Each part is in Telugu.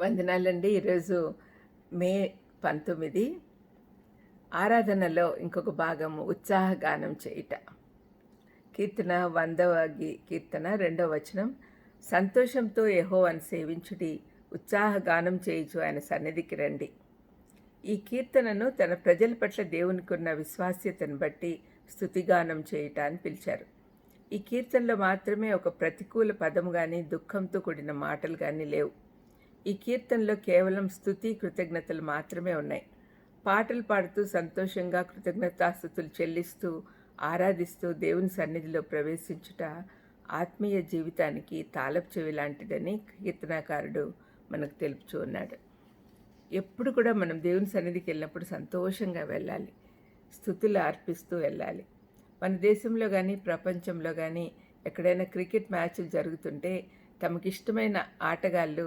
వందనాలండి. ఈరోజు మే పంతొమ్మిది. ఆరాధనలో ఇంకొక భాగం ఉత్సాహగానం చేయుట. కీర్తన వందవ కీర్తన రెండవ వచనం. సంతోషంతో యెహోవాను సేవించుడి ఉత్సాహగానం చేయుచు ఆయన సన్నిధికి రండి. ఈ కీర్తనను తన ప్రజల పట్ల దేవునికి ఉన్న విశ్వాస్యతను బట్టి స్థుతిగానం చేయుట అని పిలిచారు. ఈ కీర్తనలో మాత్రమే ఒక ప్రతికూల పదం కానీ దుఃఖంతో కూడిన మాటలు కానీ లేవు. ఈ కీర్తనలో కేవలం స్థుతి కృతజ్ఞతలు మాత్రమే ఉన్నాయి. పాటలు పాడుతూ సంతోషంగా కృతజ్ఞతాస్థుతులు చెల్లిస్తూ ఆరాధిస్తూ దేవుని సన్నిధిలో ప్రవేశించుట ఆత్మీయ జీవితానికి తాళపు చెవి లాంటిదని కీర్తనాకారుడు మనకు తెలుపుచూ ఉన్నాడు. ఎప్పుడు కూడా మనం దేవుని సన్నిధికి వెళ్ళినప్పుడు సంతోషంగా వెళ్ళాలి. స్థుతులు అర్పిస్తూ వెళ్ళాలి. మన దేశంలో కానీ ప్రపంచంలో కానీ ఎక్కడైనా క్రికెట్ మ్యాచ్లు జరుగుతుంటే తమకిష్టమైన ఆటగాళ్ళు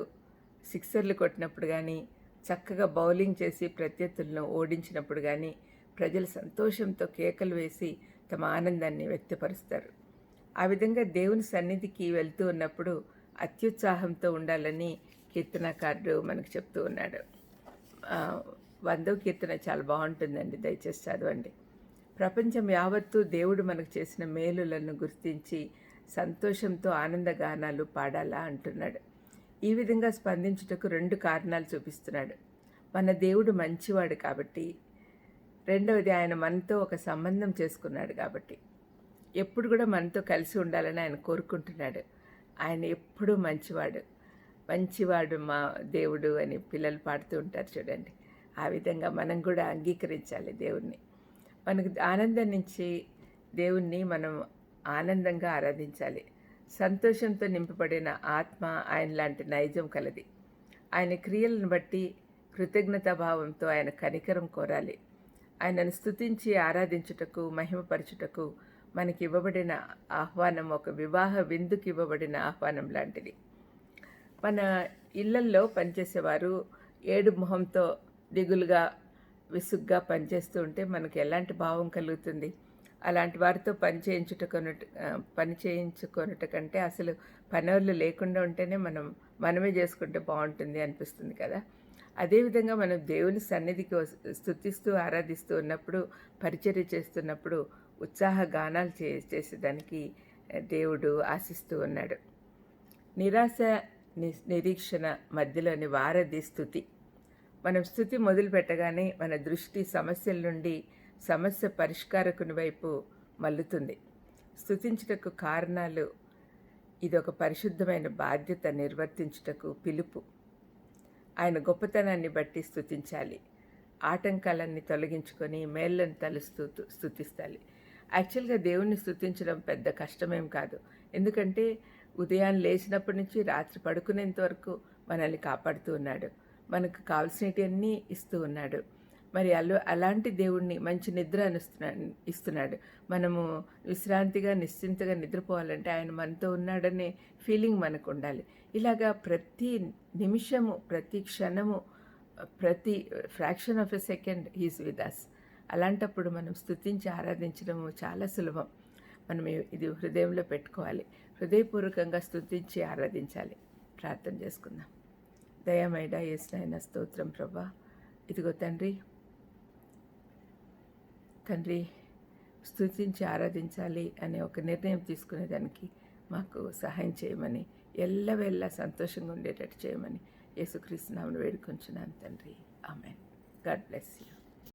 సిక్సర్లు కొట్టినప్పుడు కానీ చక్కగా బౌలింగ్ చేసి ప్రత్యర్థులను ఓడించినప్పుడు కానీ ప్రజలు సంతోషంతో కేకలు వేసి తమ ఆనందాన్ని వ్యక్తపరుస్తారు. ఆ విధంగా దేవుని సన్నిధికి వెళ్తూ ఉన్నప్పుడు అత్యుత్సాహంతో ఉండాలని కీర్తనకారుడు మనకు చెప్తూ ఉన్నాడు. ఆ, వందో కీర్తన చాలా బాగుంటుందండి దయచేసి చదవండి. ప్రపంచం యావత్తు దేవుడు మనకు చేసిన మేలులను గుర్తించి సంతోషంతో ఆనందగానాలు పాడాలా అంటున్నాడు. ఈ విధంగా స్పందించుటకు రెండు కారణాలు చూపిస్తున్నాడు. మన దేవుడు మంచివాడు కాబట్టి రెండవది ఆయన మనతో ఒక సంబంధం చేసుకున్నాడు కాబట్టి. ఎప్పుడు కూడా మనతో కలిసి ఉండాలని ఆయన కోరుకుంటున్నాడు. ఆయన ఎప్పుడూ మంచివాడు. మంచివాడు మా దేవుడు అని పిల్లలు పాడుతూ ఉంటారు చూడండి. ఆ విధంగా మనం కూడా అంగీకరించాలి దేవుణ్ణి. మనకు ఆనందం నుంచి దేవుణ్ణి మనం ఆనందంగా ఆరాధించాలి. సంతోషంతో నింపబడిన ఆత్మ ఆయన లాంటి నైజం కలది. ఆయన క్రియలను బట్టి కృతజ్ఞతాభావంతో ఆయన కనికరం కోరాలి. ఆయనను స్తుతించి ఆరాధించుటకు మహిమపరచుటకు మనకి ఇవ్వబడిన ఆహ్వానం ఒక వివాహ విందుకి ఇవ్వబడిన ఆహ్వానం లాంటిది. మన ఇళ్ళల్లో పనిచేసేవారు ఏడు మొహంతో దిగులుగా విసుగ్గా పనిచేస్తూ ఉంటే మనకు ఎలాంటి భావం కలుగుతుంది? అలాంటి వారితో పని చేయించుటకొనుట పని చేయించుకొనుట కంటే అసలు పనోళ్ళు లేకుండా ఉంటేనే మనం మనమే చేసుకుంటే బాగుంటుంది అనిపిస్తుంది కదా. అదేవిధంగా మనం దేవుని సన్నిధికి స్థుతిస్తూ ఆరాధిస్తూ ఉన్నప్పుడు పరిచర్య చేస్తున్నప్పుడు ఉత్సాహ గానాలు చే చేసేదానికి దేవుడు ఆశిస్తూ ఉన్నాడు. నిరాశ ని- నిరీక్షణ మధ్యలోని వారధి స్థుతి మనం స్థుతి మొదలు పెట్టగానే మన దృష్టి సమస్యల నుండి సమస్య పరిష్కారకుని వైపు మల్లుతుంది స్థుతించుటకు కారణాలు ఇది ఒక పరిశుద్ధమైన బాధ్యత నిర్వర్తించుటకు పిలుపు. ఆయన గొప్పతనాన్ని బట్టి స్థుతించాలి ఆటంకాలన్నీ తొలగించుకొని మేళ్ళను తలుస్తూ స్థుతిస్తాలి యాక్చువల్గా దేవుణ్ణి స్థుతించడం పెద్ద కష్టమేం కాదు. ఎందుకంటే ఉదయాన్ని లేచినప్పటి నుంచి రాత్రి పడుకునేంత వరకు మనల్ని కాపాడుతూ ఉన్నాడు. మనకు కావాల్సినవన్నీ ఇస్తూ ఉన్నాడు. మరి అలా అలాంటి దేవుణ్ణి మంచి నిద్ర అనుస్తున్నా ఇస్తున్నాడు. మనము విశ్రాంతిగా నిశ్చింతగా నిద్రపోవాలంటే ఆయన మనతో ఉన్నాడనే ఫీలింగ్ మనకు ఉండాలి ఇలాగా ప్రతి నిమిషము ప్రతి క్షణము ప్రతి fraction of a second he's with us. అలాంటప్పుడు మనం స్తుతించి ఆరాధించడం చాలా సులభం. మనం ఇది హృదయంలో పెట్టుకోవాలి. హృదయపూర్వకంగా స్తుతించి ఆరాధించాలి. ప్రార్థన చేసుకుందాం. దయమైడ ఏసునైనా స్తోత్రం ప్రభా. ఇదిగో తండ్రి తండ్రి స్తుతించి ఆరాధించాలి అనే ఒక నిర్ణయం తీసుకునేదానికి మాకు సహాయం చేయమని ఎల్లవెల్ల సంతోషంగా ఉండేటట్టు చేయమని యేసుక్రీస్తు నామను వేడుకొంచున్నాను తండ్రి. ఆమెన్. God bless you.